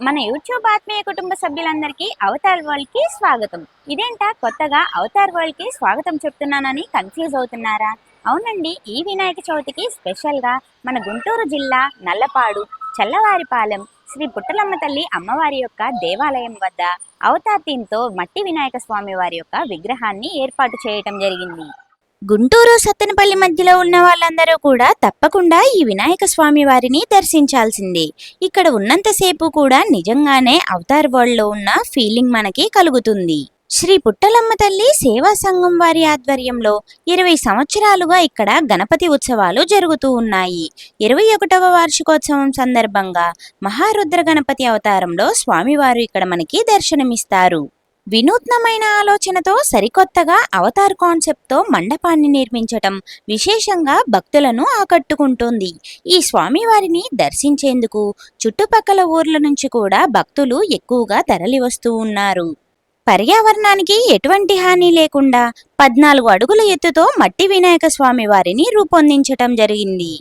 మన యూట్యూబ్ ఆత్మీయ కుటుంబ సభ్యులందరికీ అవతార్ వరల్డ్కి స్వాగతం. ఇదేంటా? కొత్తగా అవతార్ వరల్డ్కి స్వాగతం చెప్తున్నానని కన్ఫ్యూజ్ అవుతున్నారా? అవునండి ఈ వినాయక చవితికి స్పెషల్గా మన గుంటూరు జిల్లా నల్లపాడు చల్లవారిపాలెం శ్రీ పుట్టలమ్మ తల్లి అమ్మవారి యొక్క దేవాలయం వద్ద అవతార్ థీమ్తో మట్టి వినాయక స్వామి వారి యొక్క విగ్రహాన్ని ఏర్పాటు చేయటం జరిగింది. గుంటూరు సత్తెనపల్లి మధ్యలో ఉన్న వాళ్ళందరూ కూడా తప్పకుండా ఈ వినాయక స్వామి వారిని దర్శించాల్సిందే. ఇక్కడ ఉన్నంతసేపు కూడా నిజంగానే అవతార్ వరల్డ్లో ఉన్న ఫీలింగ్ మనకి కలుగుతుంది. శ్రీ పుట్టలమ్మ తల్లి సేవా సంఘం వారి ఆధ్వర్యంలో ఇరవై సంవత్సరాలుగా ఇక్కడ గణపతి ఉత్సవాలు జరుగుతూ ఉన్నాయి. ఇరవై ఒకటవ వార్షికోత్సవం సందర్భంగా మహారుద్ర గణపతి అవతారంలో స్వామివారు ఇక్కడ మనకి దర్శనమిస్తారు. వినూత్నమైన ఆలోచనతో సరికొత్తగా అవతార్ కాన్సెప్ట్తో మండపాన్ని నిర్మించటం విశేషంగా భక్తులను ఆకట్టుకుంటుంది. ఈ స్వామివారిని దర్శించేందుకు చుట్టుపక్కల ఊర్ల నుంచి కూడా భక్తులు ఎక్కువగా తరలివస్తూ ఉన్నారు. పర్యావరణానికి ఎటువంటి హాని లేకుండా పద్నాలుగు అడుగుల ఎత్తుతో మట్టి వినాయక స్వామి వారిని రూపొందించటం జరిగింది.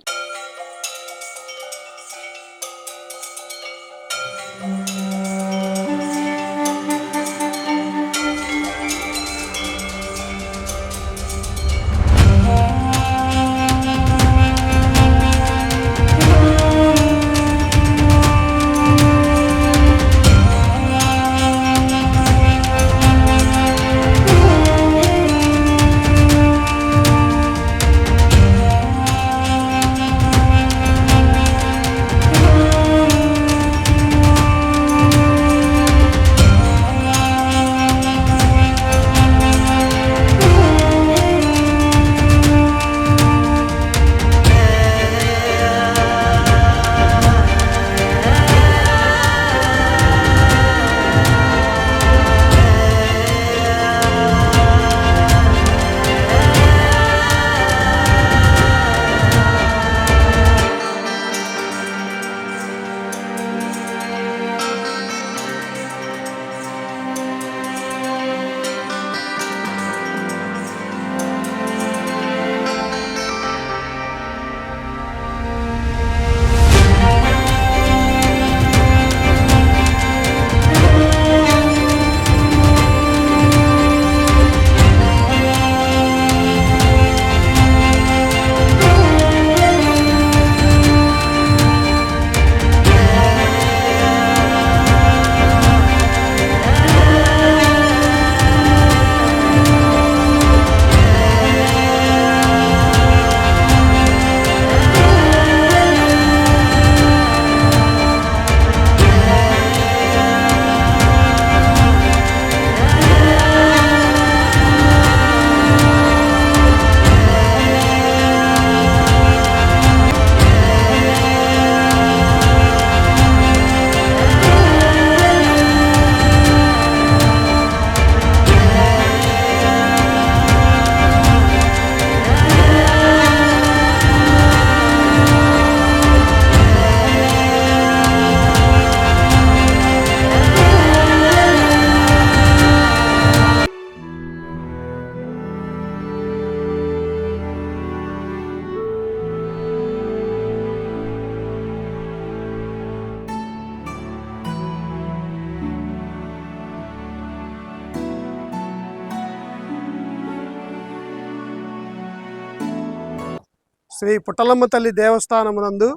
శ్రీ పుట్టలమ్మ తల్లి దేవస్థానమునందు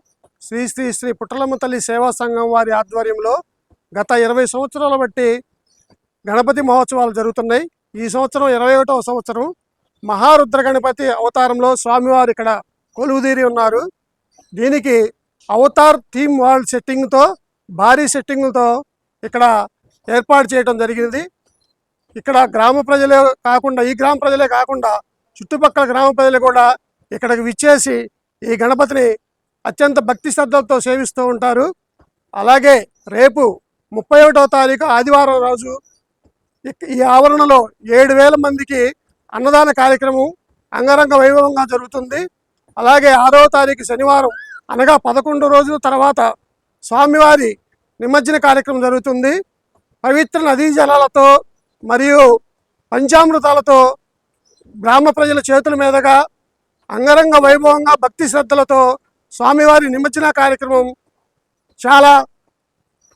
శ్రీ శ్రీ శ్రీ పుట్టలమ్మ తల్లి సేవా సంఘం వారి ఆధ్వర్యంలో గత ఇరవై సంవత్సరాల బట్టి గణపతి మహోత్సవాలు జరుగుతున్నాయి. ఈ సంవత్సరం ఇరవై ఒకటవ సంవత్సరం మహారుద్ర గణపతి అవతారంలో స్వామివారు ఇక్కడ కొలువుదీరి ఉన్నారు. దీనికి అవతార్ థీమ్ వాల్ సెట్టింగ్తో భారీ సెట్టింగ్తో ఇక్కడ ఏర్పాటు చేయడం జరిగింది. ఇక్కడ గ్రామ ప్రజలే కాకుండా ఈ గ్రామ ప్రజలే కాకుండా చుట్టుపక్కల గ్రామ ప్రజలు కూడా ఇక్కడికి విచ్చేసి ఈ గణపతిని అత్యంత భక్తి శ్రద్ధలతో సేవిస్తూ ఉంటారు. అలాగే రేపు ముప్పై ఒకటో తారీఖు ఆదివారం రోజు ఈ ఆవరణలో ఏడు వేల మందికి అన్నదాన కార్యక్రమం అంగరంగ వైభవంగా జరుగుతుంది. అలాగే ఆరవ తారీఖు శనివారం అనగా పదకొండు రోజుల తర్వాత స్వామివారి నిమజ్జన కార్యక్రమం జరుగుతుంది. పవిత్ర నదీ జలాలతో మరియు పంచామృతాలతో గ్రామ ప్రజల చేతుల మీదుగా అంగరంగ వైభవంగా భక్తి శ్రద్ధలతో స్వామివారి నిమజ్జన కార్యక్రమం చాలా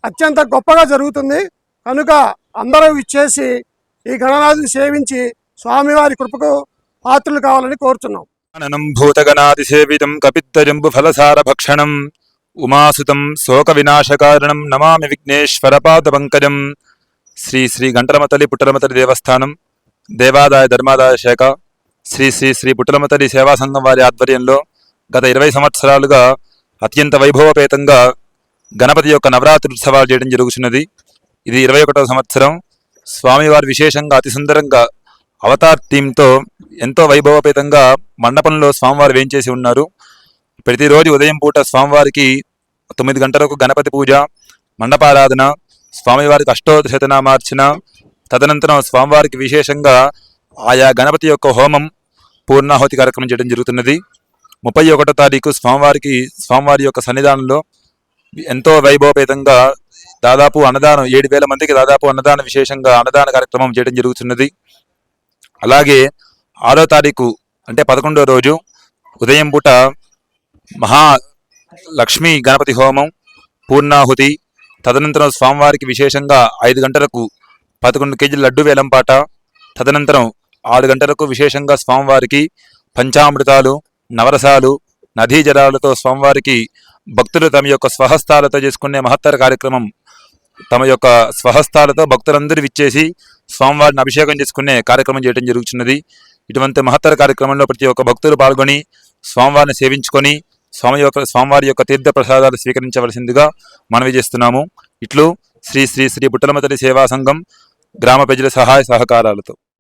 అత్యంత గొప్పగా జరుగుతుంది. కనుక అందరూ ఇచ్చేసి ఈ గణనాథుని సేవించి స్వామివారి కృపకు పాత్రలు కావాలని కోరుతున్నాం అననం భూతగణాతిసేవితం కపిత్తజంబు ఫలసార భక్షణం. ఉమాసుతం శోక వినాశకారణం నమామి విఘ్నేశ్వర పాద పంకజం. శ్రీ శ్రీ గంటరమతలి పుట్టలమతలి దేవస్థానం. దేవాదాయ ధర్మాదాయ శాఖ. శ్రీ శ్రీ శ్రీ పుట్టలమతలి సేవా సంఘం వారి ఆధ్వర్యంలో గత ఇరవై సంవత్సరాలుగా అత్యంత వైభవపేతంగా గణపతి యొక్క నవరాత్రి ఉత్సవాలు చేయడం జరుగుతున్నది ఇది ఇరవై ఒకటవ సంవత్సరం. స్వామివారి విశేషంగా అతి సుందరంగా అవతార్ థీమ్తో ఎంతో వైభవపేతంగా మండపంలో స్వామివారు వేయించేసి ఉన్నారు. ప్రతిరోజు ఉదయం పూట స్వామివారికి తొమ్మిది గంటలకు గణపతి పూజ మండపారాధన స్వామివారికి అష్టోత్తరశతనామార్చన తదనంతరం స్వామివారికి విశేషంగా ఆయా గణపతి యొక్క హోమం పూర్ణాహుతి కార్యక్రమం చేయడం జరుగుతున్నది. ముప్పై ఒకటో తారీఖు స్వామివారికి స్వామివారి యొక్క సన్నిధానంలో ఎంతో వైభవపేతంగా దాదాపు అన్నదానం ఏడు వేల మందికి దాదాపు అన్నదాన విశేషంగా అన్నదాన కార్యక్రమం చేయడం జరుగుతున్నది. అలాగే ఆరో తారీఖు అంటే పదకొండో రోజు ఉదయం పూట మహా లక్ష్మీ గణపతి హోమం పూర్ణాహుతి తదనంతరం స్వామివారికి విశేషంగా ఐదు గంటలకు పదకొండు కేజీల లడ్డు వేలంపాట తదనంతరం ఆరు గంటలకు విశేషంగా స్వామివారికి పంచామృతాలు నవరసాలు నదీ జలాలతో స్వామివారికి భక్తులు తమ యొక్క స్వహస్తాలతో చేసుకునే మహత్తర కార్యక్రమం. తమ యొక్క స్వహస్తాలతో భక్తులందరూ విచ్చేసి స్వామివారిని అభిషేకం చేసుకునే కార్యక్రమం చేయడం జరుగుతున్నది ఇటువంటి మహత్తర కార్యక్రమంలో ప్రతి ఒక్క భక్తులు పాల్గొని స్వామివారిని సేవించుకొని స్వామి యొక్క స్వామివారి యొక్క తీర్థ ప్రసాదాలు స్వీకరించవలసిందిగా మనవి చేస్తున్నాము. ఇట్లు శ్రీ శ్రీ శ్రీ పుట్టలమతలి సేవా సంఘం గ్రామ ప్రజల సహాయ సహకారాలతో.